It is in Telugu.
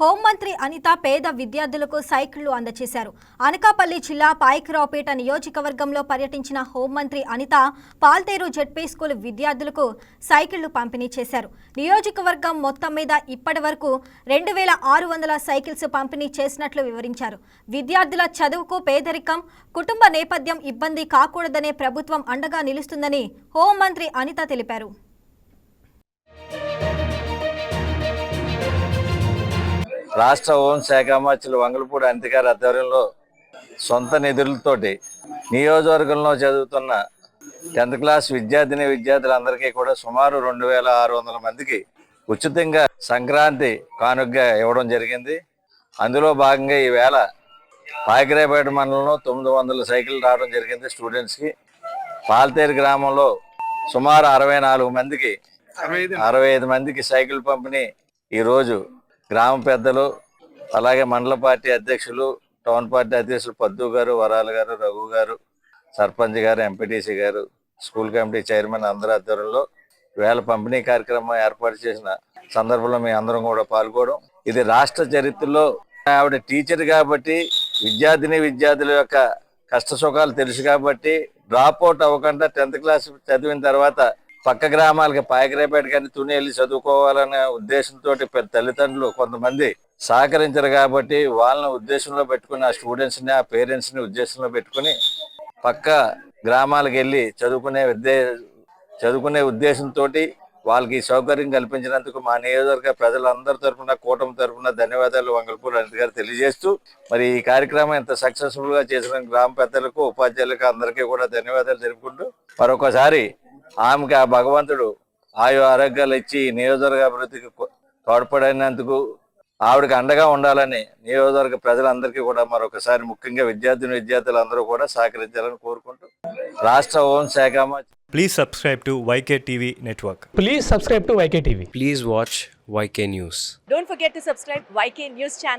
హోంమంత్రి అనిత పేద విద్యార్థులకు సైకిళ్ళు అందజేశారు అనకాపల్లి జిల్లా పాయకరావుపేట నియోజకవర్గంలో పర్యటించిన హోంమంత్రి అనిత పాల్తేరు జెడ్పీ స్కూల్ విద్యార్థులకు సైకిళ్ళు పంపిణీ చేశారు. నియోజకవర్గం మొత్తం మీద ఇప్పటి వరకు రెండు వేల ఆరు వందల సైకిల్స్ పంపిణీ చేసినట్లు వివరించారు. విద్యార్థుల చదువుకు పేదరికం కుటుంబ నేపథ్యం ఇబ్బంది కాకూడదనే ప్రభుత్వం అండగా నిలుస్తుందని హోంమంత్రి అనిత తెలిపారు. రాష్ట్ర హోంశాఖ మంత్రులు వంగలపూడి అనితగారి ఆధ్వర్యంలో సొంత నిధులతోటి నియోజకవర్గంలో చదువుతున్న టెన్త్ క్లాస్ విద్యార్థిని విద్యార్థులందరికీ కూడా సుమారు రెండు వేల ఆరు వందల మందికి ఉచితంగా సంక్రాంతి కానుకగా ఇవ్వడం జరిగింది. అందులో భాగంగా ఈవేళ పాకిరాపేట మండలంలో తొమ్మిది వందల సైకిల్ రావడం జరిగింది స్టూడెంట్స్కి పాల్తేరు గ్రామంలో సుమారు అరవై నాలుగు మందికి అరవై ఐదు మందికి సైకిల్ పంపిణీ ఈరోజు గ్రామ పెద్దలు అలాగే మండల పార్టీ అధ్యక్షులు టౌన్ పార్టీ అధ్యక్షులు పద్దు గారు వరాలు గారు రఘు గారు సర్పంచ్ గారు ఎంపీటీసీ గారు స్కూల్ కమిటీ చైర్మన్ అందరి ఆధ్వర్యంలో వేల పంపిణీ కార్యక్రమం ఏర్పాటు చేసిన సందర్భంలో మీ అందరం కూడా పాల్గొనడం. ఇది రాష్ట్ర చరిత్రలో ఆవిడ టీచర్ కాబట్టి విద్యార్థిని విద్యార్థుల యొక్క కష్ట సుఖాలు తెలుసు కాబట్టి డ్రాప్ అవుట్ అవ్వకుండా టెన్త్ క్లాస్ చదివిన తర్వాత పక్క గ్రామాలకి పాయకరేపేట కానీ తుని వెళ్ళి చదువుకోవాలనే ఉద్దేశంతో తల్లిదండ్రులు కొంతమంది సహకరించరు కాబట్టి వాళ్ళని ఉద్దేశంలో పెట్టుకుని ఆ స్టూడెంట్స్ని ఆ పేరెంట్స్ని ఉద్దేశంలో పెట్టుకుని పక్క గ్రామాలకు వెళ్ళి చదువుకునే ఉద్దే చదువుకునే ఉద్దేశంతో వాళ్ళకి ఈ సౌకర్యం కల్పించినందుకు మా నియోజకవర్గ ప్రజలందరి తరఫున కూటమి తరఫున ధన్యవాదాలు వంగల్పూర్ అనిత గారు తెలియజేస్తూ మరి ఈ కార్యక్రమం ఇంత సక్సెస్ఫుల్గా చేసిన గ్రామ పెద్దలకు ఉపాధ్యాయులకు అందరికీ కూడా ధన్యవాదాలు తెలుపుకుంటూ మరొకసారి ఆమెకి ఆ భగవంతుడు ఆయు ఆరోగ్యాలు ఇచ్చి నియోజకవర్గ అభివృద్ధికి తోడ్పడినందుకు ఆవిడకి అండగా ఉండాలని నియోజకవర్గ ప్రజలందరికీ కూడా మరొకసారి ముఖ్యంగా విద్యార్థిని విద్యార్థులందరూ కూడా సహకరించాలని కోరుకుంటూ రాష్ట్ర హోంశాఖ Please subscribe to YK TV Network. Please subscribe to YK TV. Please watch YK News. Don't forget to subscribe YK News channel